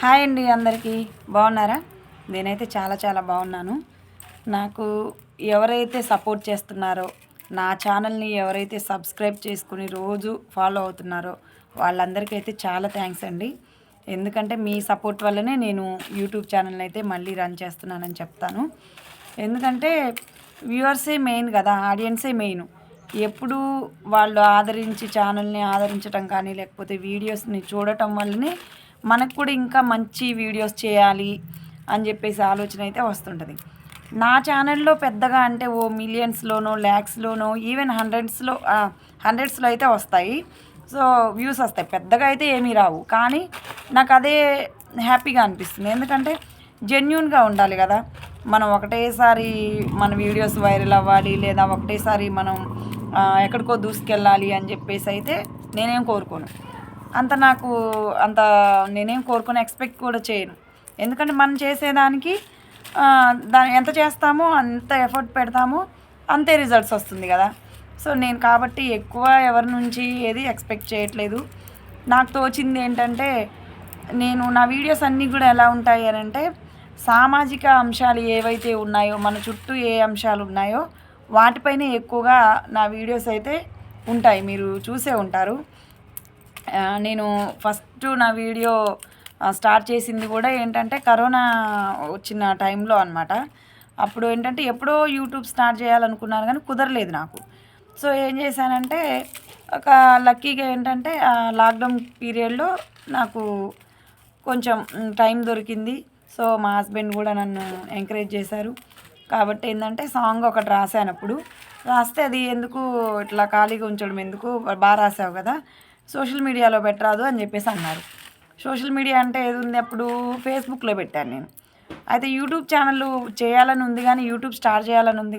Hi అండి అందరికీ. బాగున్నారా? నేనైతే చాలా చాలా బాగున్నాను. నాకు ఎవరైతే సపోర్ట్ చేస్తున్నారో నా ఛానల్ని ఎవరైతే సబ్స్క్రైబ్ చేసుకుని రోజు ఫాలో అవుతున్నారో వాళ్ళందరికీ అయితే చాలా థ్యాంక్స్ అండి. ఎందుకంటే మీ సపోర్ట్ వల్లనే నేను యూట్యూబ్ ఛానల్ని అయితే మళ్ళీ రన్ చేస్తున్నానని చెప్తాను. ఎందుకంటే వ్యూవర్సే మెయిన్ కదా ఆడియన్సే మెయిన్. ఎప్పుడు వాళ్ళు ఆదరించి ఛానల్ని ఆదరించడం కానీ లేకపోతే వీడియోస్ని చూడటం వల్లనే మనకు కూడా ఇంకా మంచి వీడియోస్ చేయాలి అని చెప్పేసి ఆలోచన అయితే వస్తుంటుంది. నా ఛానల్లో పెద్దగా అంటే ఓ మిలియన్స్లోనో ల్యాక్స్లోనో ఈవెన్ హండ్రెడ్స్లో హండ్రెడ్స్లో అయితే వస్తాయి. సో వ్యూస్ వస్తాయి. పెద్దగా అయితే ఏమీ రావు. కానీ నాకు అదే హ్యాపీగా అనిపిస్తుంది. ఎందుకంటే జెన్యున్గా ఉండాలి కదా. మనం ఒకటేసారి మన వీడియోస్ వైరల్ అవ్వాలి లేదా ఒకటేసారి మనం ఎక్కడికో దూసుకెళ్ళాలి అని చెప్పేసి అయితే నేనేం కోరుకోను. అంత నాకు అంత నేనేం కోరుకుని ఎక్స్పెక్ట్ కూడా చేయను. ఎందుకంటే మనం చేసేదానికి దాని ఎంత చేస్తామో అంత ఎఫర్ట్ పెడతామో అంతే రిజల్ట్స్ వస్తుంది కదా. సో నేను కాబట్టి ఎక్కువ ఎవరి నుంచి ఏది ఎక్స్పెక్ట్ చేయట్లేదు. నాకు తోచింది ఏంటంటే నేను నా వీడియోస్ అన్నీ కూడా ఎలా ఉంటాయి అని అంటే సామాజిక అంశాలు ఏవైతే ఉన్నాయో మన చుట్టూ ఏ అంశాలు ఉన్నాయో వాటిపైనే ఎక్కువగా నా వీడియోస్ అయితే ఉంటాయి. మీరు చూసే ఉంటారు. నేను ఫస్ట్ నా వీడియో స్టార్ట్ చేసింది కూడా ఏంటంటే కరోనా వచ్చిన టైంలో అనమాట అప్పుడు ఏంటంటే ఎప్పుడో యూట్యూబ్ స్టార్ట్ చేయాలనుకున్నాను కానీ కుదరలేదు నాకు. సో ఏం చేశానంటే ఒక లక్కీగా ఏంటంటే లాక్డౌన్ పీరియడ్లో నాకు కొంచెం టైం దొరికింది. సో మా హస్బెండ్ కూడా నన్ను ఎంకరేజ్ చేశారు. కాబట్టి ఏంటంటే సాంగ్ ఒకటి రాశాను అప్పుడు. రాస్తే అది ఎందుకు ఇట్లా ఖాళీగా ఉంచడం ఎందుకు? బాగా రాసావు కదా. సోషల్ మీడియాలో పెట్టరాదు అని చెప్పేసి అన్నారు. సోషల్ మీడియా అంటే ఏది ఉంది? అప్పుడు ఫేస్బుక్లో పెట్టాను నేను. అయితే యూట్యూబ్ ఛానల్ చేయాలని ఉంది కానీ యూట్యూబ్ స్టార్ట్ చేయాలని ఉంది